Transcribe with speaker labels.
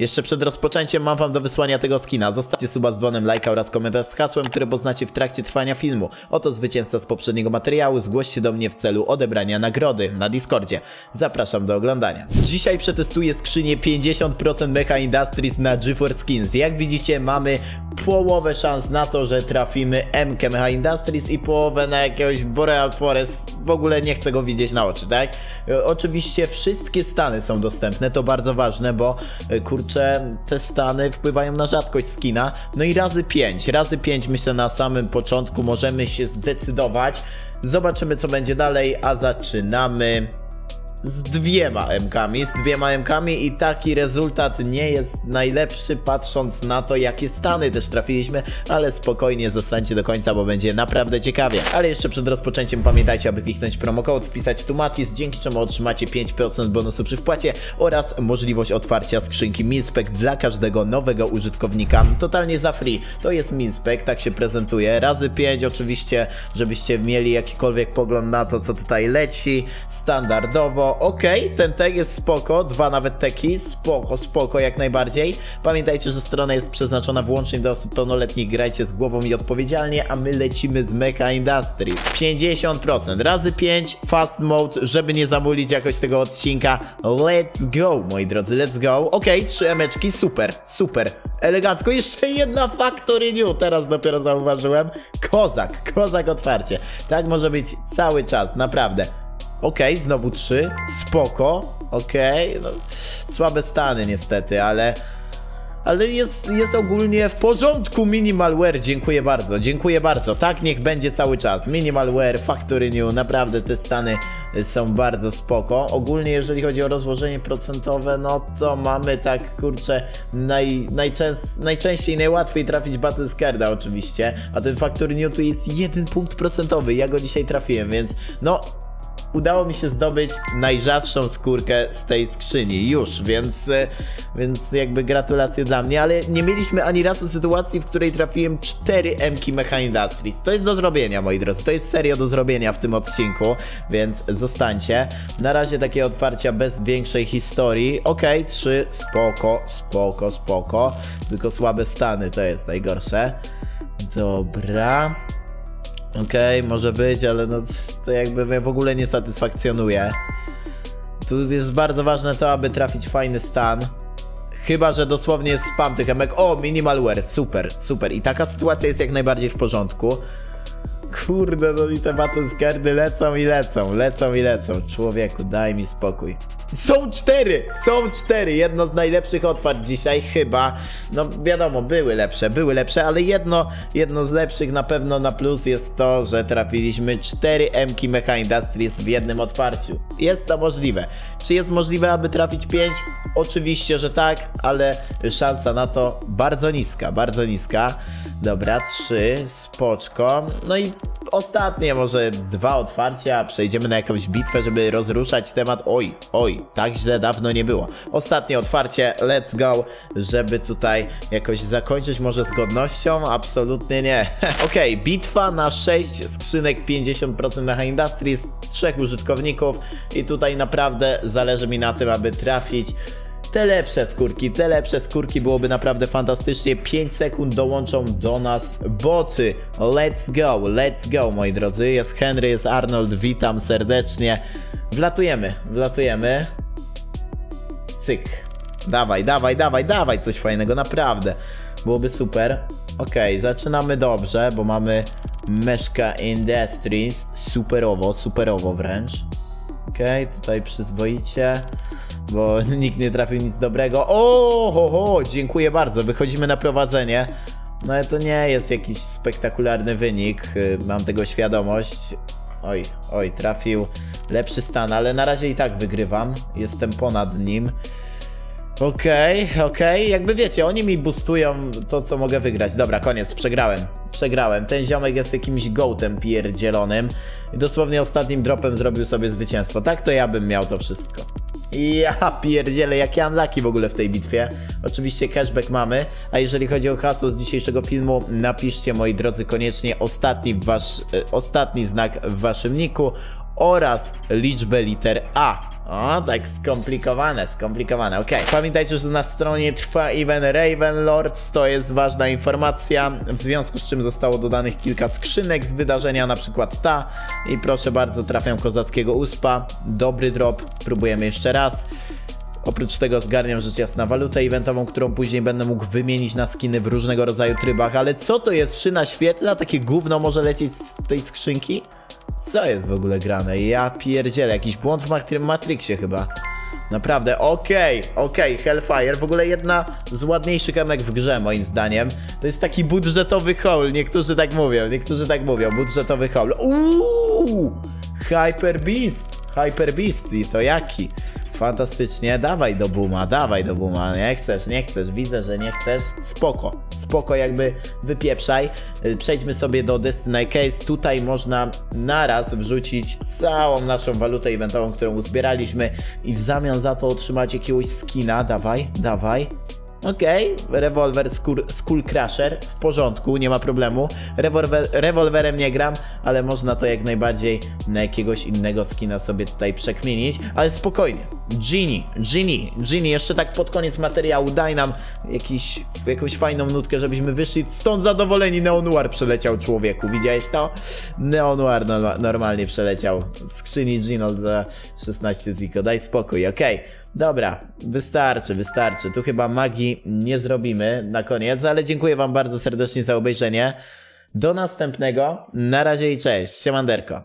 Speaker 1: Jeszcze przed rozpoczęciem mam wam do wysłania tego skina. Zostawcie suba z dzwonem, lajka oraz komentarz z hasłem, które poznacie w trakcie trwania filmu. Oto zwycięzca z poprzedniego materiału. Zgłoście do mnie w celu odebrania nagrody na Discordzie. Zapraszam do oglądania. Dzisiaj przetestuję skrzynię 50% Mecha Industries na GeForce Skins. Jak widzicie mamy połowę szans na to, że trafimy MK Mecha Industries i połowę na jakiegoś Boreal Forest. W ogóle nie chcę go widzieć na oczy, tak? E, Oczywiście wszystkie stany są dostępne, to bardzo ważne, bo e, kurczę, te stany wpływają na rzadkość skina. No i razy 5, razy 5 myślę na samym początku możemy się zdecydować. Zobaczymy co będzie dalej, a zaczynamy z dwiema MKami, z dwiema MKami i taki rezultat nie jest najlepszy patrząc na to jakie stany też trafiliśmy, ale spokojnie zostańcie do końca, bo będzie naprawdę ciekawie. Ale jeszcze przed rozpoczęciem pamiętajcie, aby kliknąć promokod, wpisać tu Matis, dzięki czemu otrzymacie 5% bonusu przy wpłacie oraz możliwość otwarcia skrzynki Minspec dla każdego nowego użytkownika. Totalnie za free. To jest Minspec, tak się prezentuje. Razy 5 oczywiście, żebyście mieli jakikolwiek pogląd na to, co tutaj leci. Standardowo. Okej, ten tag jest spoko, dwa nawet teki, spoko, spoko jak najbardziej. Pamiętajcie, że strona jest przeznaczona wyłącznie dla osób pełnoletnich, grajcie z głową i odpowiedzialnie, a my lecimy z Mecha Industries. 50%, razy 5, fast mode, żeby nie zamulić jakoś tego odcinka. Let's go, moi drodzy, let's go. Okej, trzy emeczki, super, super, elegancko. Jeszcze jedna Factory New, teraz dopiero zauważyłem. Kozak, kozak otwarcie. Tak może być cały czas, naprawdę. Okej, znowu trzy. Spoko. Okej. No, słabe stany niestety, ale. Ale jest, jest ogólnie w porządku Minimalware. Dziękuję bardzo, dziękuję bardzo. Tak niech będzie cały czas. Minimalware, Factory New, naprawdę te stany y, są bardzo spoko. Ogólnie jeżeli chodzi o rozłożenie procentowe, no to mamy tak kurczę naj, najczęst, najczęściej, najłatwiej trafić Battle Scarda oczywiście. A ten Factory New tu jest jeden punkt procentowy. Ja go dzisiaj trafiłem, więc no udało mi się zdobyć najrzadszą skórkę z tej skrzyni już, więc, e, więc jakby gratulacje dla mnie, ale nie mieliśmy ani razu sytuacji, w której trafiłem 4 Mki Mecha Industries. To jest do zrobienia, moi drodzy, to jest serio do zrobienia w tym odcinku, więc zostańcie. Na razie takie otwarcia bez większej historii. Okej, 3, spoko, spoko, spoko, tylko słabe stany to jest najgorsze. Dobra. Okej, może być, ale no to jakby mnie w ogóle nie satysfakcjonuje. Tu jest bardzo ważne to, aby trafić fajny stan. Chyba, że dosłownie jest spam tych emek. O, minimalware, super, super. I taka sytuacja jest jak najbardziej w porządku. Kurde, no i te battlescardy lecą i lecą, lecą i lecą. Człowieku, daj mi spokój. Są cztery! Są cztery! Jedno z najlepszych otwarć dzisiaj, chyba. No wiadomo, były lepsze, były lepsze, ale jedno, jedno z lepszych na pewno na plus jest to, że trafiliśmy cztery Mki Mecha Industries w jednym otwarciu. Jest to możliwe. Czy jest możliwe, aby trafić 5? Oczywiście, że tak, ale szansa na to bardzo niska, bardzo niska. Dobra, trzy, spoczko. No i ostatnie może dwa otwarcia, przejdziemy na jakąś bitwę, żeby rozruszać temat. Oj, oj, tak źle dawno nie było. Ostatnie otwarcie, let's go, żeby tutaj jakoś zakończyć może z godnością? Absolutnie nie. Okej, bitwa na 6 skrzynek 50% Mecha Industries, trzech użytkowników i tutaj naprawdę zależy mi na tym, aby trafić te lepsze skórki, te lepsze skórki byłoby naprawdę fantastycznie. 5 sekund dołączą do nas boty. Let's go, let's go, moi drodzy. Jest Henry, jest Arnold, witam serdecznie. Wlatujemy, wlatujemy. Cyk. Dawaj, dawaj, dawaj, dawaj coś fajnego, naprawdę. Byłoby super. Okej, zaczynamy dobrze, bo mamy Meszka Industries. Superowo, superowo wręcz. Okej, tutaj przyzwoicie, bo nikt nie trafił nic dobrego. O, ho, ho, dziękuję bardzo. Wychodzimy na prowadzenie. No ale to nie jest jakiś spektakularny wynik, y, mam tego świadomość. Oj, oj, trafił lepszy stan, ale na razie i tak wygrywam. Jestem ponad nim. Okej, okej, jakby wiecie, oni mi boostują to, co mogę wygrać. Dobra, koniec, przegrałem. Przegrałem. Ten ziomek jest jakimś gołtem pierdzielonym i dosłownie ostatnim dropem zrobił sobie zwycięstwo. Tak to ja bym miał to wszystko. Ja pierdzielę, jakie unlucky w ogóle w tej bitwie. Oczywiście cashback mamy, a jeżeli chodzi o hasło z dzisiejszego filmu, napiszcie moi drodzy koniecznie ostatni, wasz, e, ostatni znak w waszym niku oraz liczbę liter A. O, tak skomplikowane, skomplikowane, okej. Pamiętajcie, że na stronie trwa event Raven Lords, to jest ważna informacja, w związku z czym zostało dodanych kilka skrzynek z wydarzenia, na przykład ta. I proszę bardzo, trafiam kozackiego uspa, dobry drop, próbujemy jeszcze raz. Oprócz tego zgarniam rzecz jasna walutę eventową, którą później będę mógł wymienić na skiny w różnego rodzaju trybach, ale co to jest szyna świetla? Takie gówno może lecieć z tej skrzynki? Co jest w ogóle grane? Ja pierdzielę, jakiś błąd w Matri- Matrixie chyba. Naprawdę, okej, okej, Hellfire, w ogóle jedna z ładniejszych emek w grze moim zdaniem. To jest taki budżetowy haul, niektórzy tak mówią, niektórzy tak mówią, budżetowy haul. Uuu! Hyper Beast, Hyper Beast i to jaki? Fantastycznie, dawaj do Buma, dawaj do Buma, nie chcesz, nie chcesz, widzę, że nie chcesz, spoko, spoko jakby wypieprzaj. Y, Przejdźmy sobie do Destiny Case, tutaj można naraz wrzucić całą naszą walutę eventową, którą uzbieraliśmy i w zamian za to otrzymać jakiegoś skina, dawaj, dawaj. Okej, rewolwer Skull, Skull Crusher, w porządku, nie ma problemu. Rewolwer, rewolwerem nie gram, ale można to jak najbardziej na jakiegoś innego skina sobie tutaj przekminić. Ale spokojnie, Genie, Genie, Genie, jeszcze tak pod koniec materiału daj nam jakiś, jakąś fajną nutkę, żebyśmy wyszli stąd zadowoleni. Neonuar przeleciał człowieku, widziałeś to? Neonuar norma- normalnie przeleciał. Skrzyni Ginold za 16 ziko, daj spokój, okej. Dobra, wystarczy, wystarczy. Tu chyba magii nie zrobimy na koniec, ale dziękuję Wam bardzo serdecznie za obejrzenie. Do następnego. Na razie i cześć. Siemanderko.